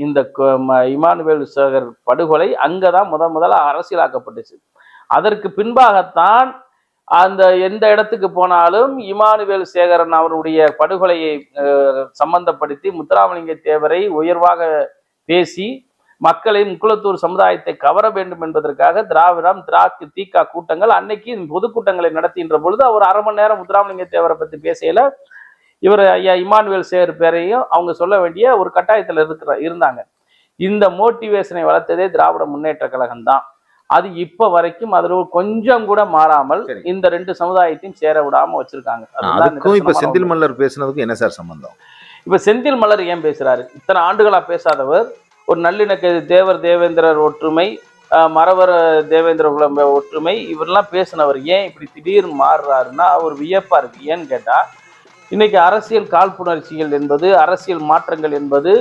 இந்த இமானுவேல் சேகர் படுகொலை அங்கதான் முத முதலாக அரசியலாக்கப்பட்டுச்சு. அதற்கு பின்பாகத்தான் அந்த எந்த இடத்துக்கு போனாலும் இமானுவேல் சேகரன் அவருடைய படுகொலையை அஹ், சம்பந்தப்படுத்தி முத்துராமலிங்க தேவரை உயர்வாக பேசி மக்களை முக்குளத்தூர் சமுதாயத்தை கவர வேண்டும் என்பதற்காக திராவிடம் திராக்கு தீகா கூட்டங்கள் அன்னைக்கு பொதுக்கூட்டங்களை நடத்துகின்ற பொழுது அவர் அரை மணி நேரம் முத்துராமலிங்க தேவரை பற்றி பேசையில இவர் ஐயா இமானுவேல் சேகர் பேரையும் அவங்க சொல்ல வேண்டிய ஒரு கட்டாயத்தில் இருக்கிற இருந்தாங்க. இந்த மோட்டிவேஷனை வளர்த்ததே திராவிட முன்னேற்ற கழகம் தான் அது இப்ப வரைக்கும் அதுல கொஞ்சம் கூட மாறாமல் சரி. இந்த ரெண்டு சமுதாயத்தையும் சேர விடாம வச்சிருக்காங்க. அதுக்கும் இப்ப செந்தில். மல்லர் பேசுனதுக்கும் என்ன சார் சம்பந்தம்? இப்ப செந்தில் மலர் ஏன் பேசுறாரு? இத்தனை ஆண்டுகளா பேசாதவர். ஒரு நல்லிணக்க தேவர் தேவேந்திரர் ஒற்றுமை ஆஹ் மறவர் தேவேந்திர குலம் ஒற்றுமை இவரெல்லாம் பேசினவர் ஏன் இப்படி திடீர்னு மாறுறாருன்னா அவர் வியப்பா இருக்கு. ஏன்னு கேட்டா இன்னைக்கு அரசியல் காழ்ப்புணர்ச்சிகள் என்பது அரசியல் மாற்றங்கள் என்பது